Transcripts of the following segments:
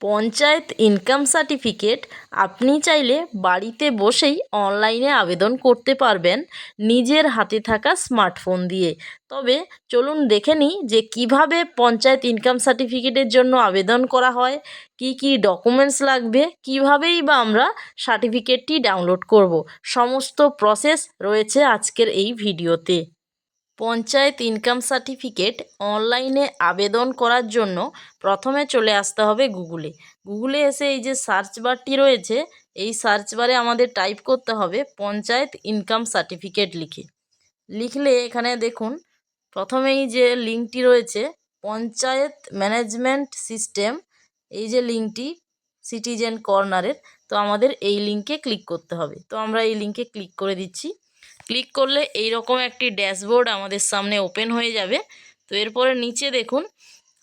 Panchayat income certificate আপনি চাইলে বাড়িতে বসেই অনলাইনে আবেদন করতে পারবেন নিজের হাতে থাকা স্মার্টফোন দিয়ে। তবে চলুন দেখে নিই যে কীভাবে পঞ্চায়েত ইনকাম সার্টিফিকেটের জন্য আবেদন করা হয়, কী কী ডকুমেন্টস লাগবে, কীভাবেই বা আমরা সার্টিফিকেটটি ডাউনলোড করব। সমস্ত প্রসেস রয়েছে আজকের এই ভিডিওতে। পঞ্চায়েত ইনকাম সার্টিফিকেট অনলাইনে আবেদন করার জন্য প্রথমে চলে আসতে হবে গুগলে। গুগলে এসে এই যে সার্চ বারটি রয়েছে, এই সার্চ বারে আমাদের টাইপ করতে হবে পঞ্চায়েত ইনকাম সার্টিফিকেট লিখে। লিখলে এখানে দেখুন, প্রথমেই যে লিঙ্কটি রয়েছে, পঞ্চায়েত ম্যানেজমেন্ট সিস্টেম, এই যে লিঙ্কটি সিটিজেন কর্নারের, তো আমাদের এই লিঙ্কে ক্লিক করতে হবে। তো আমরা এই লিঙ্কে ক্লিক করে দিচ্ছি। ক্লিক করলে এই রকম একটি ড্যাশবোর্ড আমাদের সামনে ওপেন হয়ে যাবে। তো এরপরে নিচে দেখুন,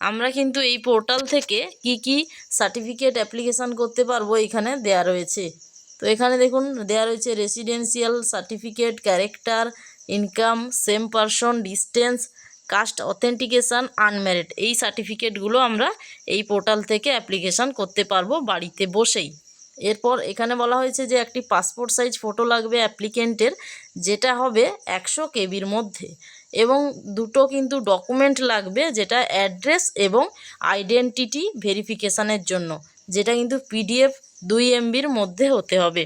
আমরা কিন্তু এই পোর্টাল থেকে কি কি সার্টিফিকেট অ্যাপ্লিকেশান করতে পারব এখানে দেয়া রয়েছে। তো এখানে দেখুন, দেয়া রয়েছে residential certificate character income same person distance caste authentication unmarried এই সার্টিফিকেটগুলো আমরা এই পোর্টাল থেকে অ্যাপ্লিকেশান করতে পারব বাড়িতে বসেই। এরপর এখানে বলা হয়েছে যে একটি পাসপোর্ট সাইজ ফটো লাগবে অ্যাপ্লিকেন্টের যেটা হবে একশো কেবির মধ্যে। এবং দুটো কিন্তু ডকুমেন্ট লাগবে, যেটা অ্যাড্রেস এবং আইডেন্টিটি ভেরিফিকেশানের জন্য, যেটা কিন্তু পিডিএফ দুই এমবির মধ্যে হতে হবে।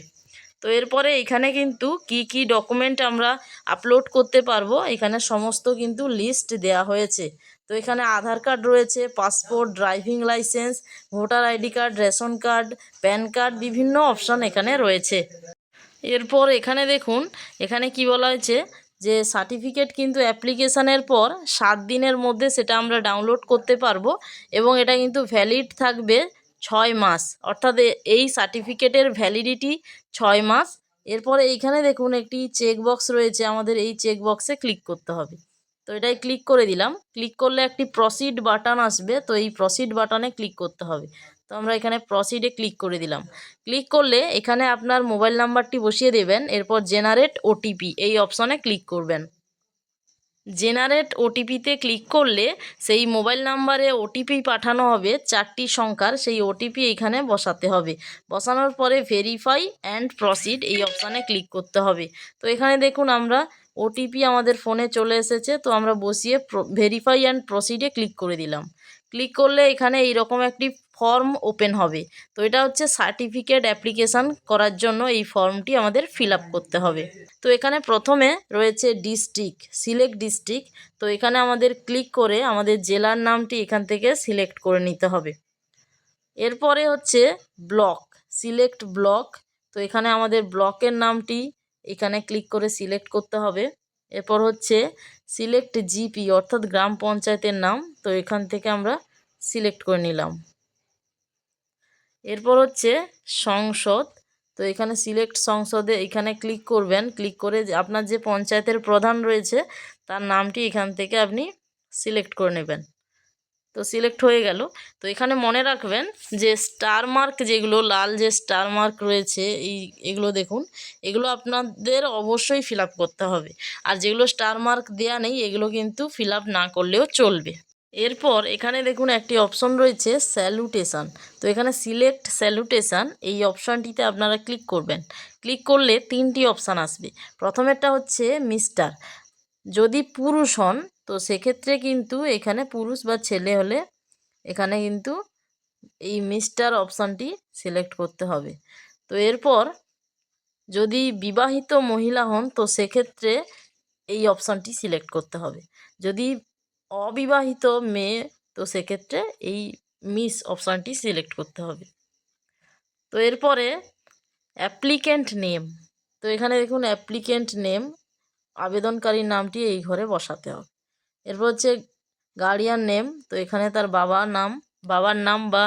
তো এরপরে এখানে কিন্তু কি কি ডকুমেন্ট আমরা আপলোড করতে পারব, এখানে সমস্ত কিন্তু লিস্ট দেয়া হয়েছে। তো এখানে আধার কার্ড রয়েছে, passport, driving licence, voter ID card, ration card, PAN card, বিভিন্ন অপশান এখানে রয়েছে। এরপর এখানে দেখুন, এখানে কি বলা হয়েছে যে সার্টিফিকেট কিন্তু অ্যাপ্লিকেশানের পর সাত দিনের মধ্যে সেটা আমরা ডাউনলোড করতে পারব এবং এটা কিন্তু ভ্যালিড থাকবে ছয় মাস। অর্থাৎ এই সার্টিফিকেটের ভ্যালিডিটি ছয় মাস। এরপরে এইখানে দেখুন একটি চেক বক্স রয়েছে, আমাদের এই চেক বক্সে ক্লিক করতে হবে। তো এটাই ক্লিক করে দিলাম। ক্লিক করলে একটি প্রসিড বাটন আসবে, তো এই প্রসিড বাটনে ক্লিক করতে হবে। তো আমরা এখানে প্রসিডে ক্লিক করে দিলাম। ক্লিক করলে এখানে আপনার মোবাইল নাম্বারটি বসিয়ে দেবেন, এরপর জেনারেট ওটিপি এই অপশনে ক্লিক করবেন। জেনারেট ওটিপিতে ক্লিক করলে সেই মোবাইল নাম্বারে ওটিপি পাঠানো হবে চারটি সংখ্যার, সেই ওটিপি এখানে বসাতে হবে। বসানোর পরে ভেরিফাই অ্যান্ড প্রসিড এই অপশানে ক্লিক করতে হবে। তো এখানে দেখুন আমরা ওটিপি আমাদের ফোনে চলে এসেছে, তো আমরা বসিয়ে ভেরিফাই অ্যান্ড প্রসিডে ক্লিক করে দিলাম। ক্লিক করলে এখানে এইরকম একটি ফর্ম ওপেন হবে। তো এটা হচ্ছে সার্টিফিকেট অ্যাপ্লিকেশান করার জন্য এই ফর্মটি আমাদের ফিল করতে হবে। তো এখানে প্রথমে রয়েছে ডিস্ট্রিক্ট সিলেক্ট ডিস্ট্রিক্ট তো এখানে আমাদের ক্লিক করে আমাদের জেলার নামটি এখান থেকে সিলেক্ট করে নিতে হবে। এরপরে হচ্ছে ব্লক সিলেক্ট ব্লক তো এখানে আমাদের ব্লকের নামটি এখানে ক্লিক করে সিলেক্ট করতে হবে। এরপর হচ্ছে সিলেক্ট জিপি অর্থাৎ গ্রাম পঞ্চায়েতের নাম। তো এখান থেকে আমরা সিলেক্ট করে নিলাম। এরপর হচ্ছে সংসদ। তো এখানে সিলেক্ট সংসদে এখানে ক্লিক করবেন। ক্লিক করে আপনার যে পঞ্চায়েতের প্রধান রয়েছে, তার নামটি এখান থেকে আপনি সিলেক্ট করে নেবেন। তো সিলেক্ট হয়ে গেল। তো এখানে মনে রাখবেন যে স্টার মার্ক যেগুলো, লাল যে স্টার মার্ক রয়েছে, এই, এগুলো দেখুন, এগুলো আপনাদের অবশ্যই ফিল করতে হবে। আর যেগুলো স্টার মার্ক দেওয়া নেই, এগুলো কিন্তু ফিল না করলেও চলবে। এরপর এখানে দেখুন একটি অপশন রয়েছে স্যালুটেশান তো এখানে সিলেক্ট স্যালুটেশান এই অপশানটিতে আপনারা ক্লিক করবেন। ক্লিক করলে তিনটি অপশান আসবে। প্রথমেরটা হচ্ছে মিস্টার যদি পুরুষ হন, তো সেক্ষেত্রে কিন্তু এখানে পুরুষ বা ছেলে হলে এখানে কিন্তু এই মিস্টার অপশানটি সিলেক্ট করতে হবে। তো এরপর যদি বিবাহিত মহিলা হন, তো সেক্ষেত্রে এই অপশানটি সিলেক্ট করতে হবে। যদি অবিবাহিত মেয়ে, তো সেক্ষেত্রে এই মিস অপশানটি সিলেক্ট করতে হবে। তো এরপরে অ্যাপ্লিক্যান্ট নেম। তো এখানে দেখুন, অ্যাপ্লিক্যান্ট নেম আবেদনকারীর নামটি এই ঘরে বসাতে হবে। এরপর হচ্ছে গার্ডিয়ান নেম তো এখানে তার বাবার নাম বাবার নাম বা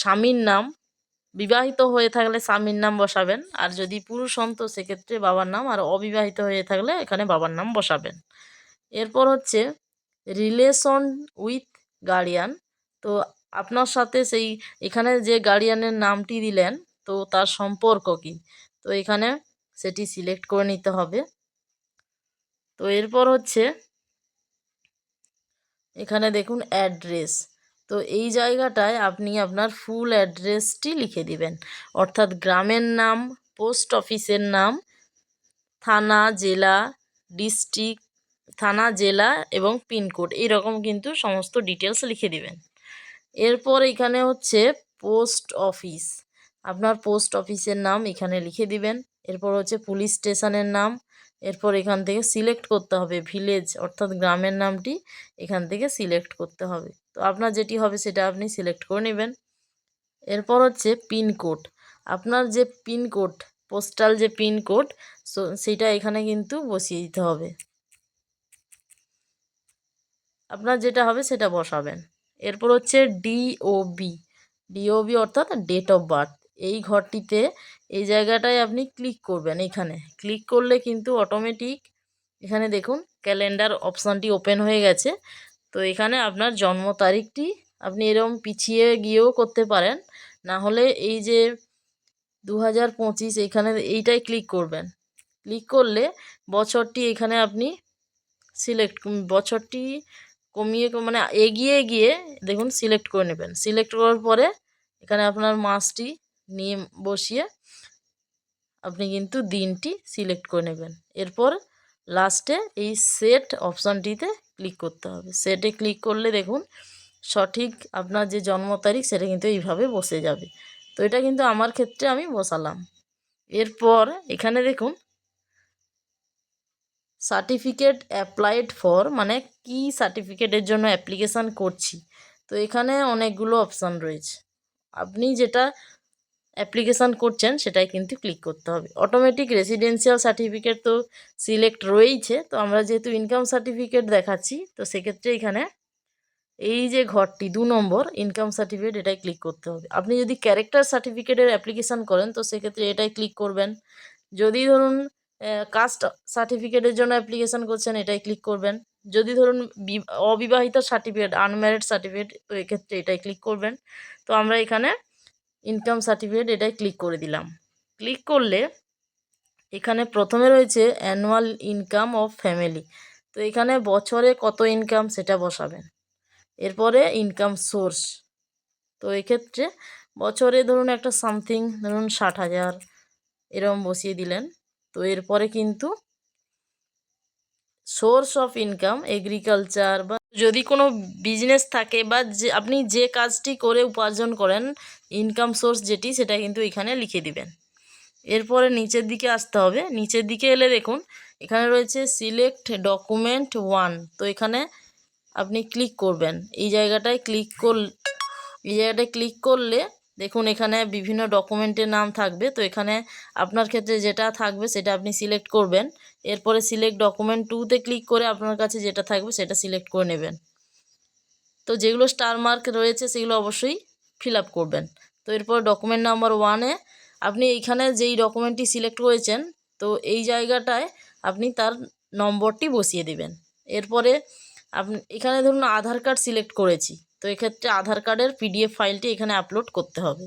স্বামীর নাম, বিবাহিত হয়ে থাকলে স্বামীর নাম বসাবেন, আর যদি পুরুষ হন তো সেক্ষেত্রে বাবার নাম, আর অবিবাহিত হয়ে থাকলে এখানে বাবার নাম বসাবেন। এরপর হচ্ছে রিলেশন উইথ গার্ডিয়ান তো আপনার সাথে সেই, এখানে যে গার্ডিয়ানের নামটি দিলেন, তো তার সম্পর্ক কী? তো এখানে সেটি সিলেক্ট করে নিতে হবে। তো এরপর হচ্ছে এখানে দেখুন অ্যাড্রেস। তো এই জায়গাটায় আপনি আপনার ফুল অ্যাড্রেসটি লিখে দিবেন। অর্থাৎ গ্রামের নাম, পোস্ট অফিসের নাম, থানা, জেলা, ডিস্ট্রিক্ট, থানা, জেলা এবং পিনকোড এইরকম কিন্তু সমস্ত ডিটেলস লিখে দিবেন। এরপর এখানে হচ্ছে পোস্ট অফিস। আপনার পোস্ট অফিসের নাম এখানে লিখে দিবেন। এরপর হচ্ছে পুলিশ স্টেশনের নাম এরপর এখান থেকে সিলেক্ট করতে হবে ভিলেজ অর্থাৎ গ্রামের নামটি এখান থেকে সিলেক্ট করতে হবে। তো আপনার যেটি হবে সেটা আপনি সিলেক্ট করে নেবেন। এরপর হচ্ছে পিনকোড আপনার যে পিনকোড পোস্টাল যে পিনকোড সো সেটা এখানে কিন্তু বসিয়ে দিতে হবে। আপনার যেটা হবে সেটা বসাবেন। এরপর হচ্ছে ডিওবি ডিওবি অর্থাৎ ডেট অফ বার্থ এই ঘরটিতে এই জায়গাটায় আপনি ক্লিক করবেন এখানে। ক্লিক করলে কিন্তু অটোমেটিক এখানে দেখুন ক্যালেন্ডার অপশানটি ওপেন হয়ে গেছে। তো এখানে আপনার জন্ম তারিখটি আপনি এরকম পিছিয়ে গিয়েও করতে পারেন। না হলে এই যে দু হাজার পঁচিশ এখানে এইটাই ক্লিক করবেন। ক্লিক করলে বছরটি এখানে আপনি সিলেক্ট বছরটি কমিয়ে মানে এগিয়ে গিয়ে দেখুন সিলেক্ট করে নেবেন। সিলেক্ট করার পরে এখানে আপনার মাসটি নিয়ে বসিয়ে আপনি কিন্তু দিনটি সিলেক্ট করে নেবেন। এরপর লাস্টে এই সেট অপশানটিতে ক্লিক করতে হবে। সেটে ক্লিক করলে দেখুন, সঠিক আপনার যে জন্ম তারিখ সেটা কিন্তু এইভাবে বসে যাবে। তো এটা কিন্তু আমার ক্ষেত্রে আমি বসালাম। এরপর এখানে দেখুন সার্টিফিকেট অ্যাপ্লাইড ফর মানে কি সার্টিফিকেটের জন্য অ্যাপ্লিকেশান করছি। তো এখানে অনেকগুলো অপশান রয়েছে। আপনি যেটা অ্যাপ্লিকেশান করছেন, সেটাই কিন্তু ক্লিক করতে হবে। অটোমেটিক রেসিডেন্সিয়াল সার্টিফিকেট তো সিলেক্ট রয়েইছে, তো আমরা যেহেতু ইনকাম সার্টিফিকেট দেখাচ্ছি, তো সেক্ষেত্রে এখানে এই যে ঘরটি, দু নম্বর ইনকাম সার্টিফিকেট এটাই ক্লিক করতে হবে। আপনি যদি ক্যারেক্টার সার্টিফিকেটের অ্যাপ্লিকেশান করেন, তো সেক্ষেত্রে এটাই ক্লিক করবেন। যদি ধরুন কাস্ট সার্টিফিকেটের জন্য অ্যাপ্লিকেশান করছেন, এটাই ক্লিক করবেন। যদি ধরুন অবিবাহিত সার্টিফিকেট আনম্যারিড সার্টিফিকেট তো এক্ষেত্রে এটাই ক্লিক করবেন। তো আমরা এখানে ইনকাম সার্টিফিকেট এটাই ক্লিক করে দিলাম। ক্লিক করলে এখানে প্রথমে রয়েছে অ্যানুয়াল ইনকাম অফ ফ্যামিলি তো এখানে বছরে কত ইনকাম সেটা বসাবেন। এরপরে ইনকাম সোর্স তো এক্ষেত্রে বছরে ধরুন একটা সামথিং ধরুন ষাট হাজার এরকম বসিয়ে দিলেন। তো এরপরে কিন্তু সোর্স অফ ইনকাম এগ্রিকালচার বা যদি কোনো বিজনেস থাকে বা যে, আপনি যে কাজটি করে উপার্জন করেন ইনকাম সোর্স যেটি, সেটা কিন্তু এখানে লিখে দিবেন। এরপরে নিচের দিকে আসতে হবে। নিচের দিকে এলে দেখুন, এখানে রয়েছে সিলেক্ট ডকুমেন্ট ওয়ান তো এখানে আপনি ক্লিক করবেন। এই জায়গাটায় ক্লিক কর এই জায়গাটায় ক্লিক করলে দেখুন, এখানে বিভিন্ন ডকুমেন্টের নাম থাকবে। তো এখানে আপনার ক্ষেত্রে যেটা থাকবে, সেটা আপনি সিলেক্ট করবেন। এরপরে সিলেক্ট ডকুমেন্ট টুতে ক্লিক করে আপনার কাছে যেটা থাকবে, সেটা সিলেক্ট করে নেবেন। তো যেগুলো স্টার মার্ক রয়েছে, সেগুলো অবশ্যই ফিল আপ করবেন। তো এরপর ডকুমেন্ট নাম্বার ওয়ানে আপনি এইখানে যেই ডকুমেন্টটি সিলেক্ট করেছেন, তো এই জায়গাটায় আপনি তার নম্বরটি বসিয়ে দেবেন। এরপরে আপনি, এখানে ধরুন আধার কার্ড সিলেক্ট করেছি। তো এক্ষেত্রে আধার কার্ডের পিডিএফ ফাইলটি এখানে আপলোড করতে হবে।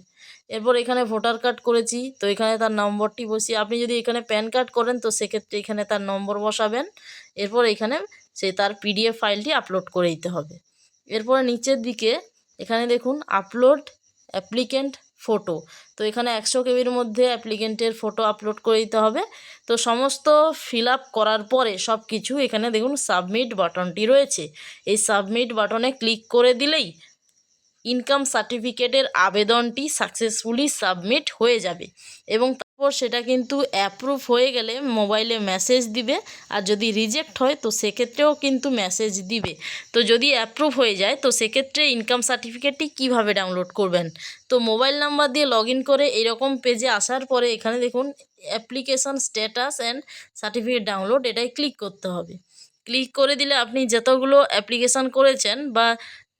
এরপর এখানে ভোটার কার্ড করেছি, তো এখানে তার নম্বরটি বসিয়ে, আপনি যদি এখানে প্যান কার্ড করেন, তো সেক্ষেত্রে এখানে তার নম্বর বসাবেন। এরপর এখানে সে তার পিডিএফ ফাইলটি আপলোড করে দিতে হবে। এরপরে নিচের দিকে এখানে দেখুন আপলোড অ্যাপ্লিকেন্ট ফটো তো এখানে একশো কেবির মধ্যে অ্যাপ্লিকেন্টের ফটো আপলোড করে দিতে হবে। তো সমস্ত ফিল করার পরে সব কিছু এখানে দেখুন সাবমিট বাটনটি রয়েছে। এই সাবমিট বাটনে ক্লিক করে দিলেই ইনকাম সার্টিফিকেটের আবেদনটি সাকসেসফুলি সাবমিট হয়ে যাবে। এবং তারপর সেটা কিন্তু অ্যাপ্রুভ হয়ে গেলে মোবাইলে মেসেজ দিবে। আর যদি রিজেক্ট হয়, তো সেক্ষেত্রেও কিন্তু মেসেজ দিবে। তো যদি অ্যাপ্রুভ হয়ে যায়, তো সেক্ষেত্রে ইনকাম সার্টিফিকেটটি কীভাবে ডাউনলোড করবেন? তো মোবাইল নাম্বার দিয়ে লগ করে এরকম পেজে আসার পরে এখানে দেখুন application status and certificate download এটাই ক্লিক করতে হবে। ক্লিক করে দিলে আপনি যতগুলো অ্যাপ্লিকেশান করেছেন বা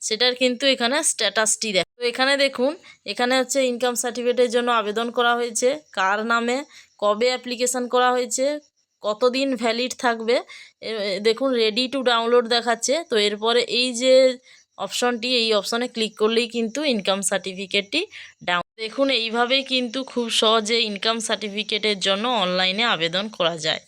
সেটার কিন্তু এখানে স্ট্যাটাসটি দেখ। তো এখানে দেখুন, এখানে হচ্ছে ইনকাম সার্টিফিকেটের জন্য আবেদন করা হয়েছে, কার নামে, কবে অ্যাপ্লিকেশান করা হয়েছে, কতদিন ভ্যালিড থাকবে দেখুন রেডি টু ডাউনলোড দেখাচ্ছে, তো এরপরে এই যে অপশনটি এই অপশনে ক্লিক করলেই কিন্তু ইনকাম সার্টিফিকেটটি ডাউন দেখুন এইভাবেই কিন্তু খুব সহজে ইনকাম সার্টিফিকেটের জন্য অনলাইনে আবেদন করা যায়।